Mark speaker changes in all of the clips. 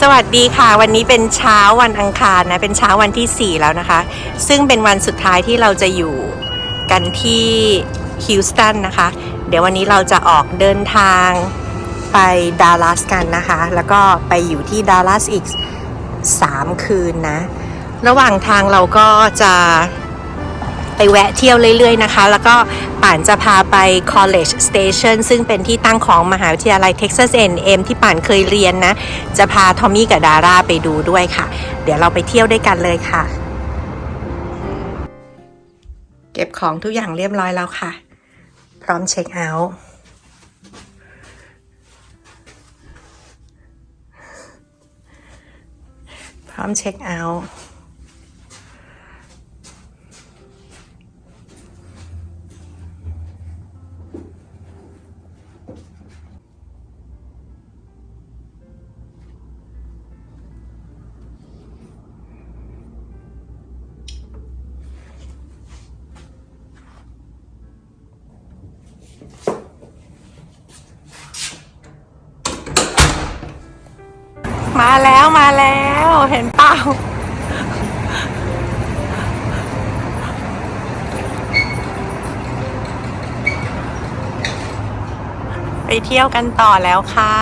Speaker 1: สวัสดีค่ะ วันนี้เป็นเช้าวันอังคารนะ เป็นเช้าวันที่ 4 แล้วนะคะ ซึ่งเป็นวันสุดท้ายที่เราจะอยู่กันที่ฮิวสตันนะคะ เดี๋ยววันนี้เราจะออกเดินทางไปดัลลัสกันนะคะ แล้วก็ไปอยู่ที่ดัลลัสอีก 3 คืนนะ ระหว่างทางเราก็จะ ไปแวะเที่ยวเรื่อยๆนะคะ แล้วก็ป่านจะพาไป College Station ซึ่งเป็นที่ตั้งของมหาวิทยาลัย Texas A&M ที่ป่านเคยเรียนนะ จะพาทอมมี่กับดาร่าไปดูด้วยค่ะ เดี๋ยวเราไปเที่ยวด้วยกันเลยค่ะ เก็บของทุกอย่างเรียบร้อยแล้วค่ะ พร้อมเช็คเอาท์พร้อมเช็คเอาท์ ล่า ไปเที่ยวกันต่อแล้วค่ะ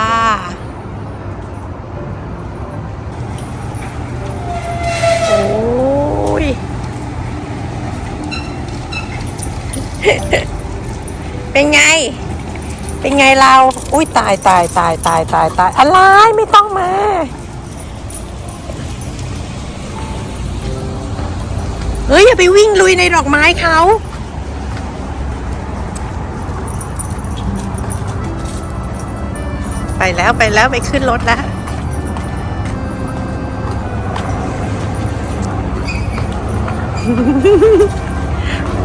Speaker 1: โอ้ยเป็นไง เป็นไงเรา อุ้ยตายตายตายตายตายตายอะไรไม่ต้องมา เฮ้ยอย่าไปวิ่งลุยในดอกไม้เขาไปแล้วไปแล้วไปขึ้นรถแล้ว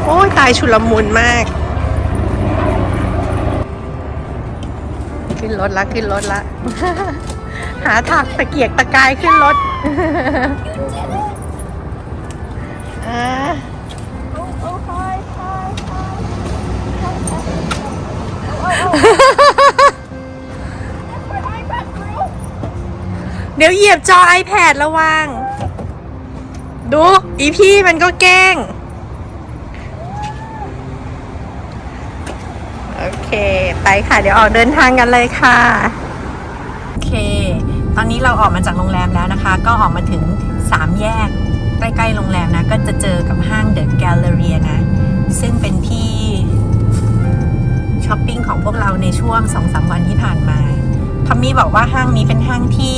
Speaker 1: โอ้ยตายชุลมุนมาก ขึ้นรถละขึ้นรถละ หาถักตะเกียกตะกายขึ้นรถ เดี๋ยวเหยียบจอ iPad ระวัง ดู อีพี่มันก็แกล้ง โอเค ไปค่ะ เดี๋ยวออกเดินทางกันเลยค่ะ โอเค ตอนนี้เราออกมาจากโรงแรมแล้วนะคะ ก็ออกมาถึง 3 แยก ใกล้ ๆ โรงแรมนะ ก็จะเจอกับห้างเดอะแกลเลอรีนะ ซึ่งเป็นที่ ช้อปปิ้งของพวกเราในช่วง2-3วันที่ผ่านมาทอมมี่บอกว่าห้างนี้เป็นห้างที่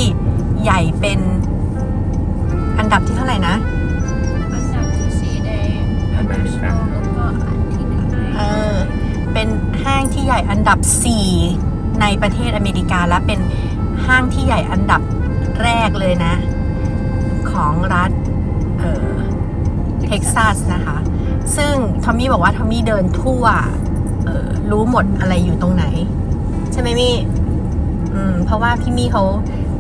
Speaker 1: ใหญ่เป็นอันดับที่เท่าไหร่นะ
Speaker 2: อันดับที่สี่ใน international แล้วก็อันที่หนึ่งใน
Speaker 1: เออ เป็นห้างที่ใหญ่อันดับ 4 ในประเทศอเมริกาและเป็นห้างที่ใหญ่อันดับแรกเลยนะ ของรัฐเออเท็กซัสนะคะ ซึ่งทอมมี่บอกว่าทอมมี่เดินทั่ว อ่อรู้หมดอะไรอยู่ตรงไหน ใช่ไหมมี่อืม เพราะว่าพี่มี่เขา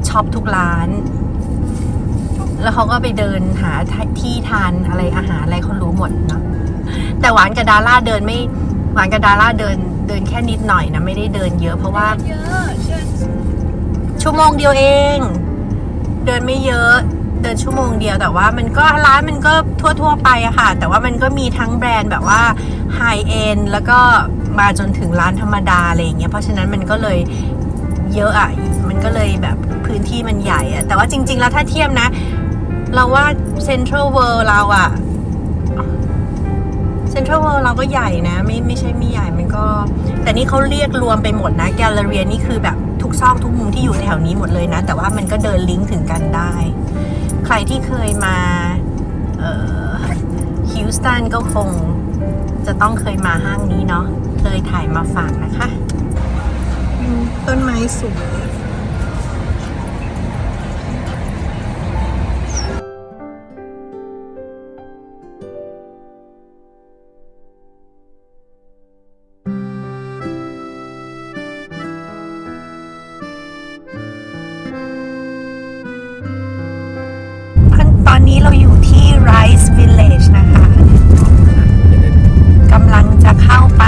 Speaker 1: ช็อปทุกร้าน แล้วเขาก็ไปเดินหาที่ทานอะไรอาหารอะไรเขารู้หมดเนาะแต่หวานกับดาร่าเดินไม่หวานกับดาร่าเดินเดินแค่นิดหน่อยนะไม่ได้เดินเยอะเพราะว่า
Speaker 2: เยอะเช่น
Speaker 1: ชั่วโมงเดียวเอง เดินไม่เยอะเดินชั่วโมงเดียวแต่ว่ามันก็ร้านมันก็ทั่ว ๆ ไปอะค่ะ แต่ว่ามันก็มีทั้งแบรนด์แบบว่า ไฮเอ็นแล้วก็มาจนถึงร้านธรรมดาอะไรอย่างเงี้ยเพราะฉะนั้นมันก็เลยเยอะอะมันก็เลยแบบพื้นที่มันใหญ่อะแต่ว่าจริง ๆ แล้วถ้าเทียบนะ เราว่าเซ็นทรัลเวิลด์เราอะเซ็นทรัลเวิลด์เราก็ใหญ่นะไม่ไม่ใช่ไม่ใหญ่มันก็ แต่นี่เขาเรียกรวมไปหมดนะแกลเลอรีนี่คือแบบทุกซอกทุกมุมที่อยู่แถวนี้หมดเลยนะ แต่ว่ามันก็เดินลิงก์ถึงกันได้ ใครที่เคยมาฮิวสตันก็คง จะต้องเคยมาห้างนี้เนาะเลยถ่ายมาฝากนะคะอืมต้นไม้สวยตอนตอนนี้เราอยู่ที่ Rice Village นะคะ ไป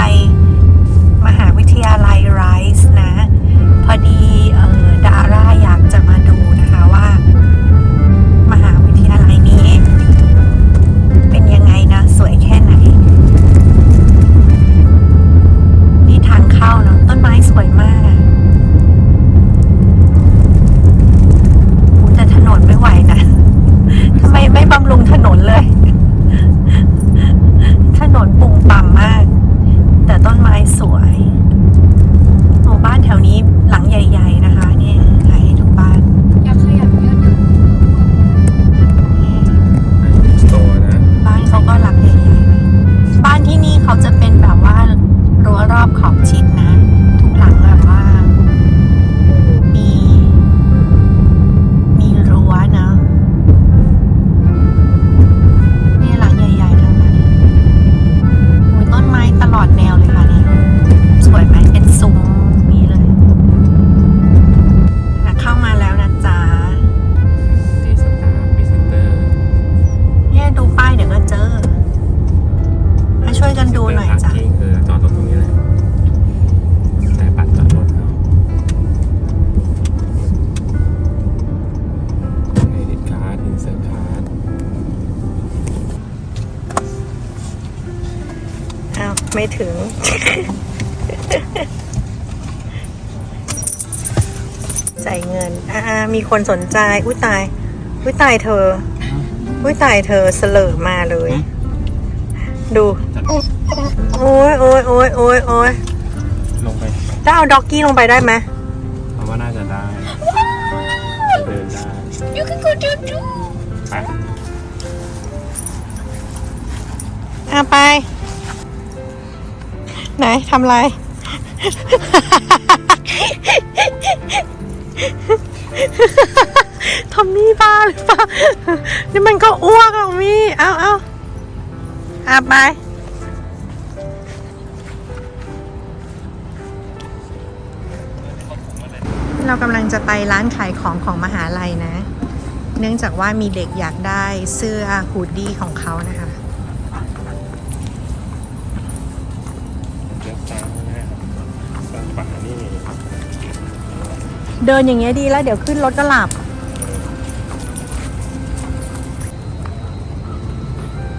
Speaker 1: ไม่ถึง จ่ายเงิน อ่า มีคนสนใจ อุ้ยตาย อุ้ยตายเธอ อุ้ยตายเธอเสลอมาเลย ดู โอ้ยโอ้ยโอ้ยโอ้ยโอ้ย
Speaker 3: ลงไป
Speaker 1: แล้วเอาด็อกกี้ลงไปได้ไหม
Speaker 3: เพราะว่าน่าจะได้ เดินได้
Speaker 2: You can go to do
Speaker 3: ไป
Speaker 1: อะไป ไหนทำไร ทอมมี่บ้าหรือเปล่า นี่มันก็อ้วกอะมี่ เอาเอาอะไปเรากำลังจะไปร้านขายของของมหาลัยนะ เนื่องจากว่ามีเด็กอยากได้เสื้อฮูดดี้ของเขานะคะ เดินอย่างเงี้ยดีแล้วเดี๋ยวขึ้นรถก็หลับ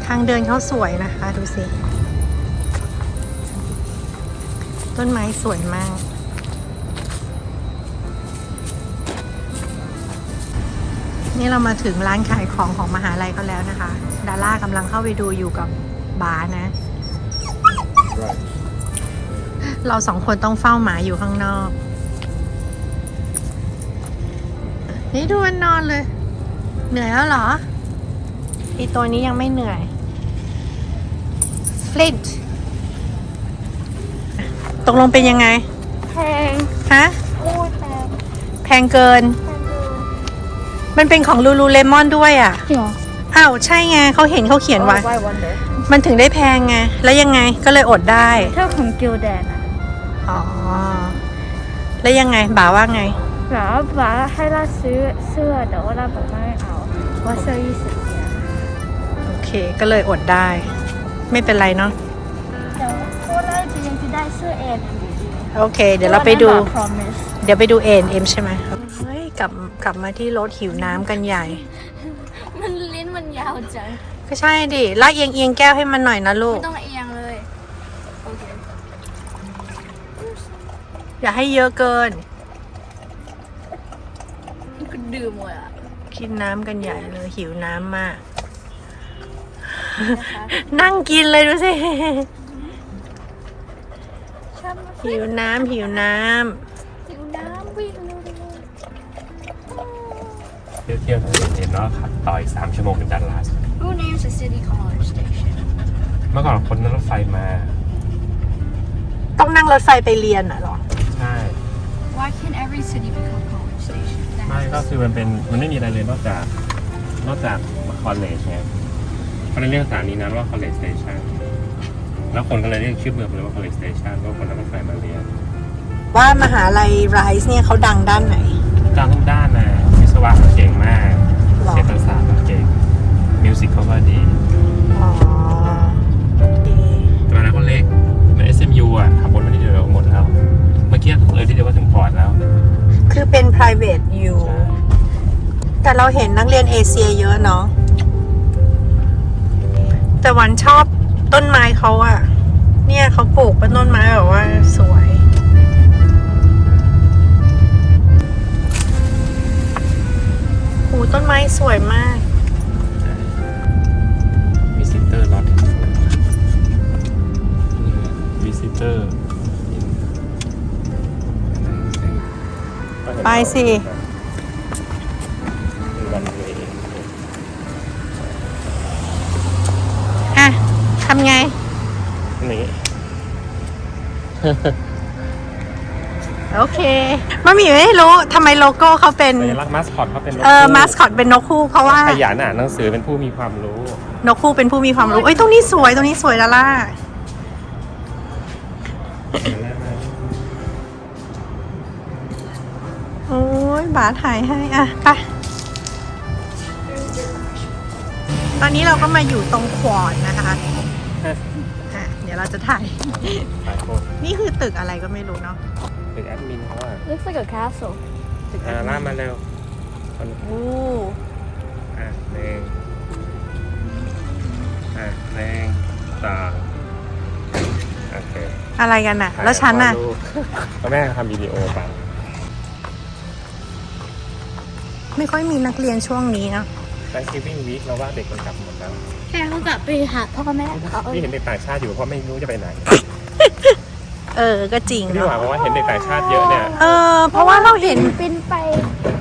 Speaker 1: ทางเดินเขาสวยนะคะ ดูสิ ต้นไม้สวยมากนี่เรามาถึงร้านขายของของมหาลัยเขาแล้วนะคะ ดาร่ากำลังเข้าไปดูอยู่กับบาร์นะ เราสองคนต้องเฝ้าหมาอยู่ข้างนอก นี่ดูมันนอนเลย เหนื่อยแล้วเหรอไอตัวนี้ยังไม่เหนื่อย ฟลินต์ตกลงเป็นยังไง
Speaker 2: แพง
Speaker 1: ฮะ
Speaker 2: โอ้ยแพง
Speaker 1: แพงเกิน
Speaker 2: แพงดู
Speaker 1: มันเป็นของลูลูเลมอนด้วยอะ
Speaker 2: จริงเหรอ
Speaker 1: อ้าวใช่ไงเขาเห็นเขาเขียนไว้
Speaker 2: Why wonder
Speaker 1: มันถึงได้แพงไง แล้วยังไงก็เลยอดได้
Speaker 2: ถ้าของกิลแดนอะ
Speaker 1: อ๋อ แล้วยังไงบ่าว่าไง
Speaker 2: แบบว่าป๋าให้เราซื้อเสื้อแต่ว่าเราบอกไม่เอาว่าเสื้อยี่สิบเนี่ย
Speaker 1: โอเค ก็เลยอดได้ ไม่เป็นไรเนาะ
Speaker 2: แต่ว่าพวกเราจะยังจะได้เสื้อเอ็นอยู่ดี
Speaker 1: โอเค เดี๋ยวเราไปดู
Speaker 2: พะว่นั่นแบบ promise
Speaker 1: เดี๋ยวไปดูเอ็นเอ็มใช่ไหมเฮ้ยกลับกลับมาที่รถหิวน้ำกันใหญ่
Speaker 2: มันลิ้นมันยาวจัง
Speaker 1: ก็ใช่ดิลากเอียงเอียงแก้วให้มันหน่อยนะลูก
Speaker 2: ไม่ต้องเอียงเลยโอเค
Speaker 1: อย่าให้เยอะเกิน
Speaker 2: ก็ดื่มหมดอะ
Speaker 1: กินน้ำกันใหญ่เลยหิวน้ำมาก
Speaker 2: นะคะ
Speaker 1: นั่งกินเลยดูสิ
Speaker 2: ชอบมาก
Speaker 1: หิวน้ำหิวน้
Speaker 2: หิวน้ำวิ่งเร็ว
Speaker 3: เที่ยวเที่ยวทั้งเห็นเนาะขับต่ออีกสามชั่วโมงถึงดันลาส
Speaker 2: ๆ Who names the city college station
Speaker 3: เมื่อก่อนคนนั่งรถไฟมาำ
Speaker 1: ต้องนั่งรถไฟไปเรียนอะเหรอ
Speaker 3: ใช่
Speaker 2: Why can't every city become college station
Speaker 3: ไม่ก็คือมันเป็นมันไม่มีอะไรเลยนอกจากนอกจากคอลเลจไงเขาเลยเรียกสถานีนั้นว่า college station แล้วคนก็เลยเรียกชื่อเมืองไปเลยว่า college station เพราะคนนั่งรถไฟมาเรียน
Speaker 1: ว่ามหาลัยไรส์เนี่ยเขาดังด้านไหน
Speaker 3: ด้านทุกด้านนะวิศวะเก่งมาก
Speaker 1: หรอ
Speaker 3: เศรษฐศาสตร์ก็เก่งมิวสิกเขาก็ดี
Speaker 1: อ๋อดี
Speaker 3: แต่มันก็เล็กใน SMU อะขับรถมาที่เดียวหมดแล้ว เมื่อกี้เลยที่เดียวก็ถึงพอร์ตแล้ว
Speaker 1: คือเป็น private อยู่ แต่เราเห็นนักเรียนเอเชียเยอะเนาะ แต่วันชอบต้นไม้เขาอะเนี่ยเขาปลูกเป็นต้นไม้แบบว่าสวย หูต้นไม้สวยมาก
Speaker 3: วิสิเตอร์ลอตวิสิเตอร์
Speaker 1: ไปสิ
Speaker 3: วันเวย์
Speaker 1: อะทำไง
Speaker 3: นี่
Speaker 1: โอเคมามีไม่รู้ทำไมโลโก้เขาเป็น
Speaker 3: สัญลักษณ์มาสคอตเขาเป็นนก
Speaker 1: เออ
Speaker 3: ฮูก
Speaker 1: มาสคอตเป็นนกคู่เพราะว่า
Speaker 3: ขยันอ่านหนังสือเป็นผู้มีความรู้
Speaker 1: นกคู่เป็นผู้มีความรู้ เอ้ย ตรงนี้สวย ตรงนี้สวยละล่ะ ยบาสถ่ายให้อะไปตอนนี้เราก็มาอยู่ตรงควอนนะคะอะเดี๋ยวเราจะถ่าย
Speaker 3: หลายคน
Speaker 1: นี่คือตึกอะไรก็ไม่รู้เนาะ
Speaker 3: เป็นแอดมินเขาอะ
Speaker 2: Looks like a castle
Speaker 1: ตึก
Speaker 3: อ่าล่ากมาเร็วคน
Speaker 1: โอ้
Speaker 3: อะหนึ่งอะหนึ่งสองโอเค
Speaker 1: อะไรกันน่ะ แล้วฉันน่ะ
Speaker 3: ถ่ายรูปแล้วแม่ทำวิดีโอไป
Speaker 1: ไม่ค่อยมีนักเรียนช่วงนี้เนาะ
Speaker 3: Thanksgiving week เราว่าเด็กมันกลับหมดแล้ว
Speaker 2: แค่เขากลับไปหาพ่อแม่เขา
Speaker 3: นี่เห็นเด็กต่างชาติอยู่เพราะไม่รู้จะไปไหน
Speaker 1: เออ ก็จริง
Speaker 3: พี่ห
Speaker 1: เนาะ
Speaker 3: วานบอกว่าเห็นเด็กต่างชาติเยอะเนี่ย
Speaker 1: เออ เพราะว่าเราเห็น
Speaker 2: บินไป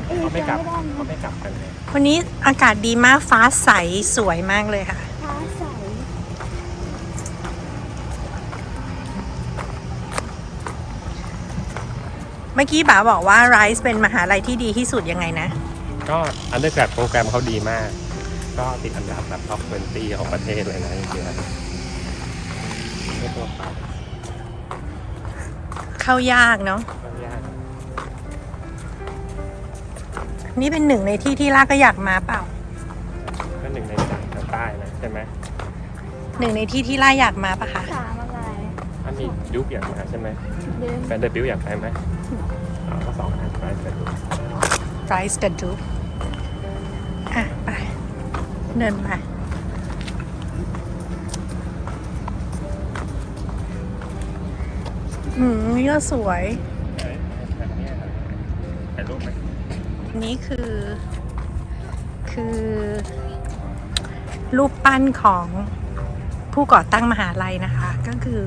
Speaker 2: เอ
Speaker 3: เขาไม่กลับ
Speaker 2: จำด้
Speaker 3: เขาไม่กลับกันเลย
Speaker 1: วันนี้อากาศดีมากฟ้าใสสวยมากเลยค่ะ
Speaker 2: ฟ้าใส
Speaker 1: เมื่อกี้ป๋าบอกว่าไรซ์เป็นมหาลัยที่ดีที่สุดยังไงนะ
Speaker 3: ก็อันเดอร์แกรดโปรแกรมเขาดีมาก ก็ติดอันดับแบบท็อป20 ของประเทศเลยนะจริงๆแล้วไม่ตัวไป
Speaker 1: เข้ายากเนาะ
Speaker 3: ก็ยาก
Speaker 1: นี่เป็นหนึ่งในที่ที่ล่าก็อยากมาเปล่า
Speaker 3: ก็หนึ่งในสามทางใต้นะใช่ไหม
Speaker 1: หนึ่งในที่ที่ล่าอยากมาปะคะ
Speaker 2: สามอะไร
Speaker 3: ถ้ามียุคอยากมาใช่ไหม
Speaker 2: เดิน
Speaker 3: แฟนเดบิวอยากไปไหมอ๋อก็สองอันไปแต่ดู
Speaker 1: ไรซ์กับดูอะ ไปเดินไปอืมนี่ก็สวย
Speaker 3: ถ่ายรูปไหม
Speaker 1: นี่คือ คือ รูปปั้นของผู้ก่อตั้งมหาลัยนะคะ ก็คือ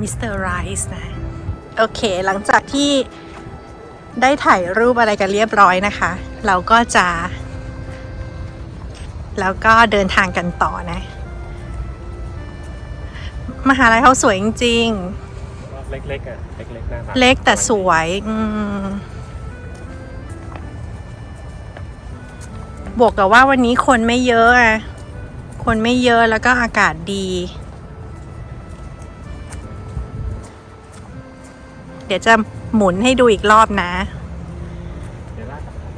Speaker 1: มิสเตอร์ไรส์นะ โอเค หลังจากที่ได้ถ่ายรูปอะไรกันเรียบร้อยนะคะ เราก็จะ แล้วก็เดินทางกันต่อนะ มหาลัยเขาสวยจริงๆ
Speaker 3: เล็กๆอะเล็กๆน่ารัก
Speaker 1: เล็กแต่สวยอืมบวกกับว่าวันนี้คนไม่เยอะอะคนไม่เยอะแล้วก็อากาศดี เดี๋ยวจะหมุนให้ดูอีกรอบนะ
Speaker 3: เดี๋ยวลากกลับมา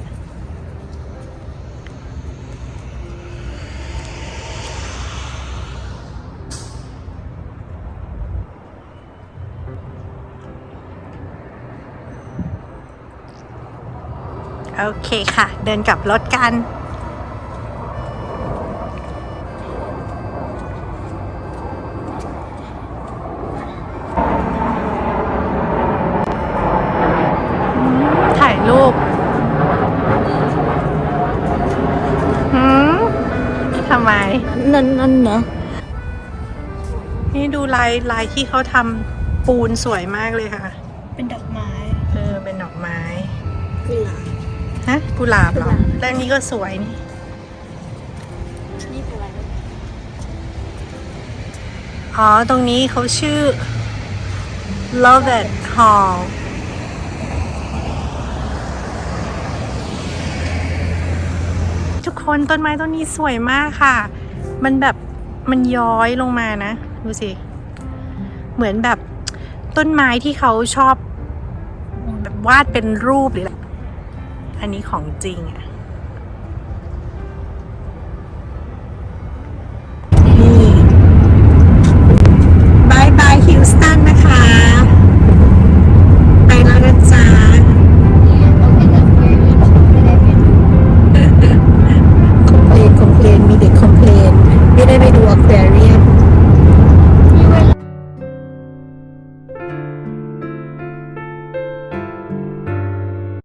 Speaker 1: โอเคค่ะ เดินกลับรถกันถ่ายรูปหืมทำไม
Speaker 2: นั่นนั่นเนอะ
Speaker 1: นี่ดูลายลายที่เขาทำปูนสวยมากเลยค่ะ
Speaker 2: กุหลาบ
Speaker 1: เหรอแล้วอันนี้ก็สวยนี่
Speaker 2: นี่เป็นอะไร
Speaker 1: อ๋อ ตรงนี้เขาชื่อ Lovett Hall ทุกคนต้นไม้ต้นนี้สวยมากค่ะ มันแบบมันย้อยลงมานะ ดูสิ เหมือนแบบต้นไม้ที่เขาชอบ แบบวาดเป็นรูปหรืออะไร อันนี้ของจริงอะ